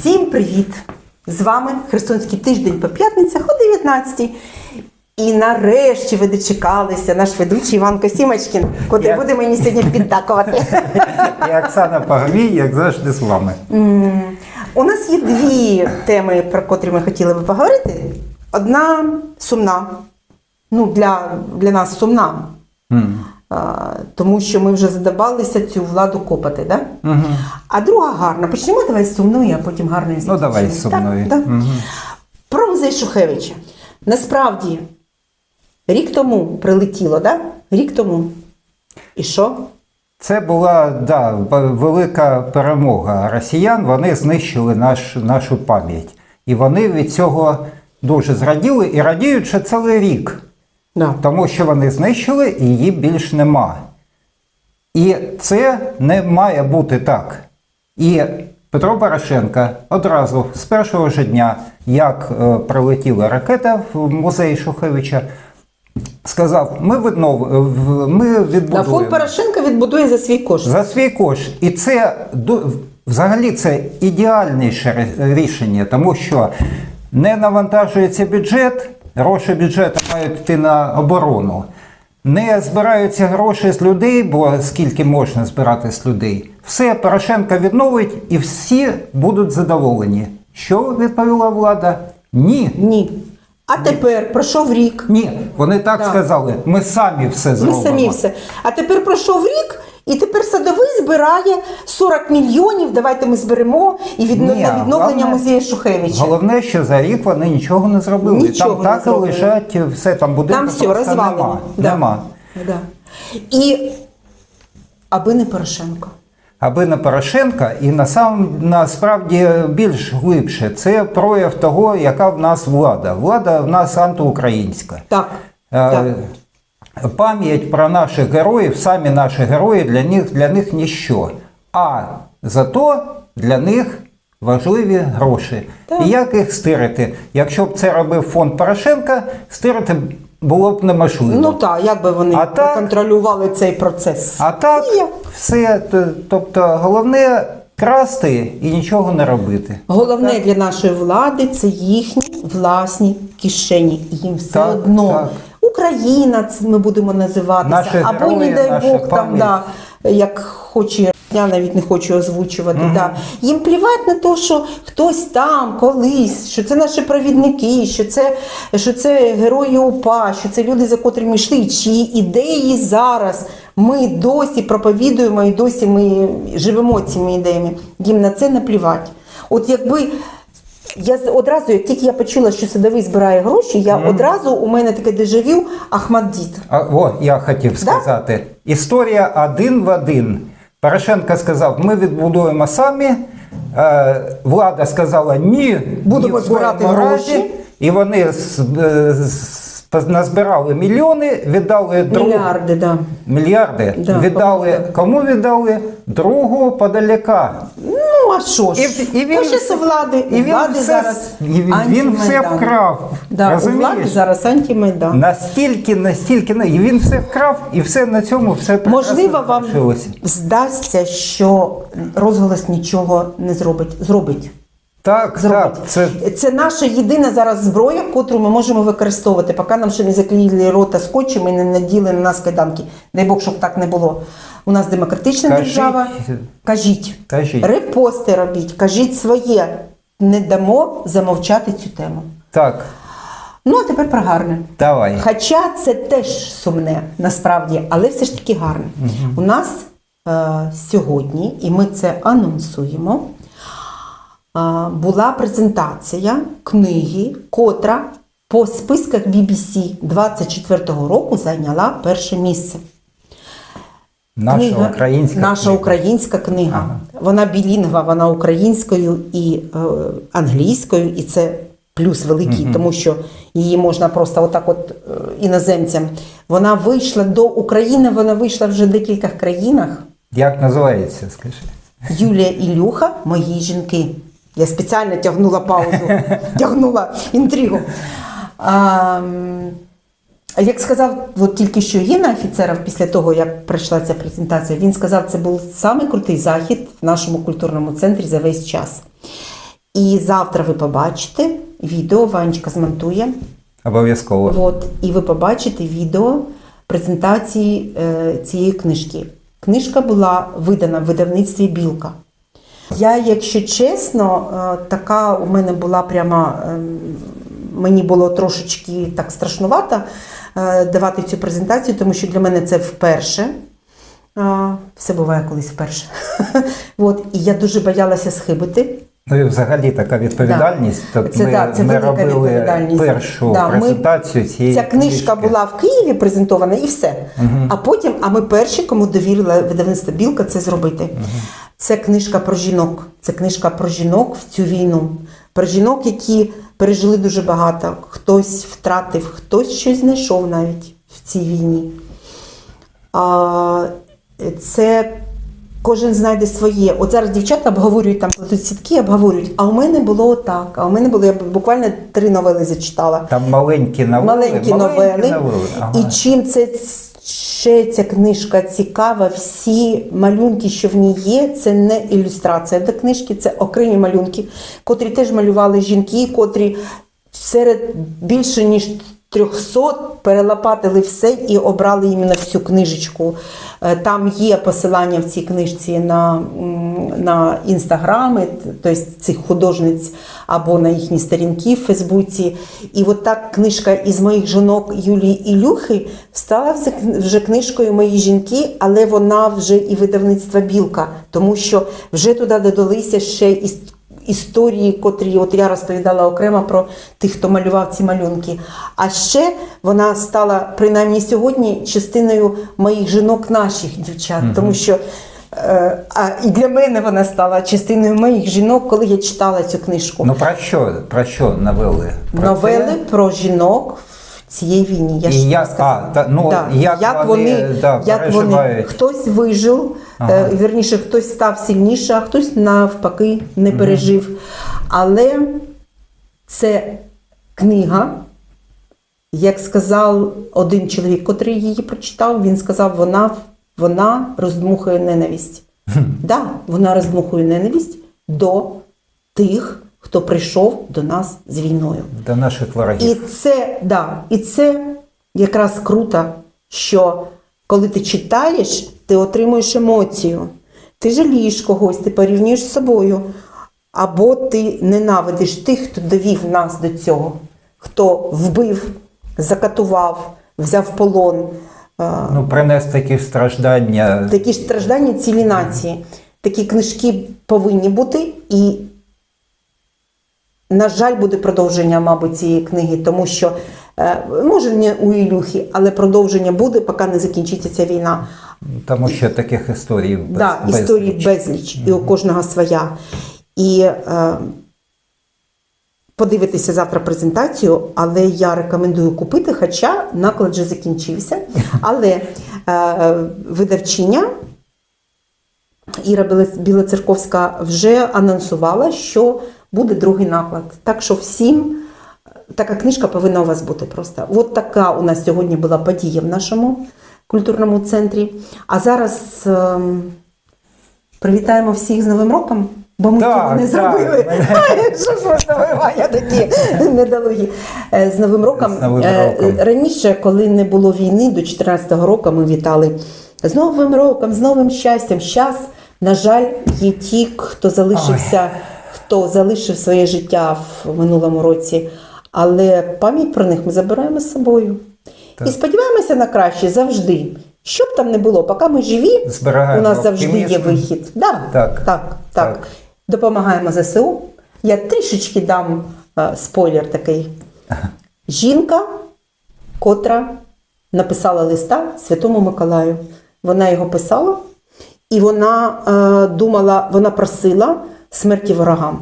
Всім привіт! З вами Херсонський тиждень по п'ятницях о 19 І нарешті ви дочекалися, наш ведучий Іван Косімочкін, котрий Я- буде мені сьогодні піддакувати. І Оксана Пагамій, як завжди, з вами. У нас є дві теми, про котрі ми хотіли би поговорити. Одна сумна. Ну, для, для нас сумна. Тому що ми вже задавалися цю владу копати, да? А друга гарна. Почнемо давай з сумної, а потім гарної Ну, давай з сумної. Так, так. Мгм. Про музей Шухевича. Насправді, рік тому прилетіло, да? Рік тому. І що? Це була да, велика перемога росіян. Вони знищили наш, нашу пам'ять. І вони від цього дуже зраділи і радіють ще цілий рік. Да. Тому що вони знищили і її більш нема. І це не має бути так. І Петро Порошенко одразу з першого ж дня, як е, прилетіла ракета в музей Шухевича, сказав: ми віднов... ми Да, відбудуємо фонд Порошенка відбудує за свій кошт. за свій кошт. І це взагалі це ідеальніше рішення, тому що не навантажується бюджет, гроші бюджету мають йти на оборону. Не збираються гроші з людей, бо скільки можна збирати з людей. Все Порошенко відновить і всі будуть задоволені. Що відповіла влада? Ні. Ні. А тепер пройшов рік. Ні. Вони так Так. сказали. Ми самі все Ми зробимо. самі все. А тепер пройшов рік, і тепер садовий збирає 40 мільйонів. Давайте ми зберемо і відно... Ні, на відновлення головне- музею Шухевича. Головне, що за рік вони нічого не зробили. Нічого там не так і зробили. лежать все, там будинку Там все розвалено. нема. Да. нема. Да. І аби не Порошенко. Аби не Порошенка, і насам, насправді більш глибше, це прояв того, яка в нас влада. Влада в нас антиукраїнська. Так. Е, так. Пам'ять про наших героїв, самі наші герої для них, для них ніщо. А зато для них важливі гроші. Так. І як їх стирити? Якщо б це робив фонд Порошенка, стирити було б неможливо. Ну так, як би вони А так- контролювали цей процес. а так, Ніяк. все, тобто головне красти і нічого не робити. Головне для нашої влади це їхні власні кишені. Їм все Так, одно. так. Україна, це ми будемо називатися, Наші або герої, не дай Бог там, да, як хоче. Я навіть не хочу озвучувати. Да. Їм плівати на те, що хтось там колись, що це наші провідники, що це, що це герої УПА, що це люди, за котрими йшли, чиї ідеї зараз ми досі проповідуємо і досі ми живемо цими ідеями. Їм на це наплівати. От якби я одразу, як тільки я почула, що садовий збирає гроші, я одразу у мене таке дежавю Ахмаддіт. А, о, я хотів сказати. Історія один в один. Порошенко сказав, ми відбудуємо самі. Е, влада сказала ні, Будемо ні в збирати гроші. І вони з- е, з- назбирали мільйони, віддали другу Мільярди, да. мільярди. Да, віддали по-моєму. кому віддали? Другу подаляка. Ну, а що ж? І- і він- Хочеться влади. і він влади все- зараз і він- він все вкрав. Да, у Розумієш? влади зараз антимайдан. Настільки, настільки, і він все вкрав, і все на цьому все Можливо, вам залишилося. здасться, що розголос нічого не зробить. Зробить. Так, Зробить. так, це Це наша єдина зараз зброя, котру ми можемо використовувати, поки нам ще не заклеїли рота скотчем і не наділи на нас кайданки. Дай Бог, щоб так не було. У нас демократична Кажіть. держава. Кажіть. Кажіть. Репости робіть, кажіть своє. Не дамо замовчати цю тему. так. Ну, а тепер про гарне. Давай. Хоча це теж сумне насправді, але все ж таки гарне. У нас е, сьогодні, і ми це анонсуємо, була презентація книги, котра по списках BBC 24-го року зайняла перше місце. Наша українська наша книга. українська книга. Вона білінгва, вона українською і е, англійською, і це плюс великий, тому що її можна просто отак, от е, іноземцям. Вона вийшла до України, вона вийшла вже в декількох країнах. Як називається, скажи? Юлія Ілюха, мої жінки. Я спеціально тягнула паузу, тягнула інтригу. А, як сказав от тільки що Єна Офіцеров після того, як пройшла ця презентація, він сказав, це був самий крутий захід в нашому культурному центрі за весь час. І завтра ви побачите відео, Ванечка змонтує. Обов'язково. От, і ви побачите відео презентації е, цієї книжки. Книжка була видана в видавництві Білка. Я, якщо чесно, е, така у мене була прямо, ем, мені було трошечки так страшнувато е, давати цю презентацію, тому що для мене це вперше. Все буває колись вперше. От, і я дуже боялася схибити. Ну і взагалі така відповідальність. Да. Тут Це, ми, да, це ми робили відповідальність. першу Да, ми- цієї Ця книжка книжки. була в Києві презентована і все. А потім, а ми перші, кому довірила видавництво Білка це зробити. Це книжка про жінок. Це книжка про жінок в цю війну. Про жінок, які пережили дуже багато. Хтось втратив, хтось щось знайшов навіть в цій війні. А, це кожен знайде своє. От зараз дівчата обговорюють там плетуть сітки, обговорюють. А у мене було отак. А у мене було, я буквально три новели зачитала. Там маленькі новели. Маленькі новели. Ага. І чим це ще ця книжка цікава, всі малюнки, що в ній є, це не ілюстрація до книжки, це окремі малюнки, котрі теж малювали жінки, котрі серед більше ніж 300 перелопатили все і обрали іменно цю книжечку. Е, Там є посилання в цій книжці на, на інстаграми, тобто цих художниць або на їхні сторінки в Фейсбуці. І от так книжка із моїх жінок Юлії Ілюхи стала вже- книжкою Мої жінки, але вона вже і видавництва Білка, тому що вже туди додалися ще і історії, котрі от я розповідала окремо про тих, хто малював ці малюнки. А ще вона стала принаймні сьогодні частиною моїх жінок, наших дівчат, тому що. е, А і для мене вона стала частиною моїх жінок, коли я читала цю книжку. Ну про що, про що новели? Про Новели це? про жінок цій війні. Я ж як- сказала. а, та, ну, як вони, да, як вони хтось вижив, е, вірніше, хтось став сильніше, а хтось навпаки не пережив. Але це книга. Як сказав один чоловік, котрий її прочитав, він сказав, вона, вона роздмухує ненависть. да, вона роздмухує ненависть до тих, хто прийшов до нас з війною. До наших І це, да, і це якраз круто, що коли ти читаєш, ти отримуєш емоцію. Ти жалієш когось, ти порівнюєш з собою. Або ти ненавидиш тих, хто довів нас до цього, хто вбив, закатував, взяв полон. Е, Ну, принес такі страждання. Такі ж страждання цілі нації. Такі книжки повинні бути, і, на жаль, буде продовження, мабуть, цієї книги, тому що, е, може, не у Ілюхи, але продовження буде, поки не закінчиться ця війна. Тому що таких історій без, Да, безліч. безліч, і у кожного своя. І е, подивитися завтра презентацію, але я рекомендую купити, хоча наклад вже закінчився. Але е, видавчиня Іра Білоцерковська вже анонсувала, що буде другий наклад. Так що всім така книжка повинна у вас бути просто. От така у нас сьогодні була подія в нашому культурному центрі. А зараз ем, привітаємо всіх з Новим роком. Бо ми Так, цього не так. зробили. Що ж ви я такі недолугі. Е, З Новим роком. З Новим Е, роком. Раніше, коли не було війни, до 2014 року ми вітали з Новим роком, з новим щастям. Щас, на жаль, є ті, хто залишився, хто залишив своє життя в минулому році. Але пам'ять про них ми забираємо з собою. Так. І сподіваємося на краще завжди. Що б там не було, поки ми живі, Зберігаємо у нас завжди є вихід. Да, Так, так, так, так. Допомагаємо ЗСУ. Я трішечки дам е, спойлер такий. Жінка, котра написала листа Святому Миколаю. Вона його писала, і вона е, думала, вона просила смерті ворогам.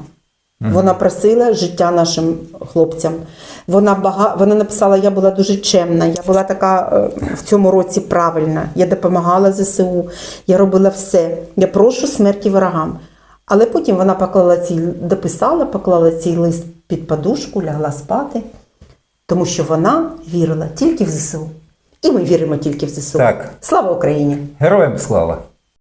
Вона просила життя нашим хлопцям. Вона бага... вона написала: я була дуже чемна, я була така е, в цьому році правильна. Я допомагала ЗСУ, я робила все. Я прошу смерті ворогам. Але потім вона поклала цей, дописала, поклала цей лист під подушку, лягла спати, тому що вона вірила тільки в ЗСУ. І ми віримо тільки в ЗСУ. Так. Слава Україні! Героям слава!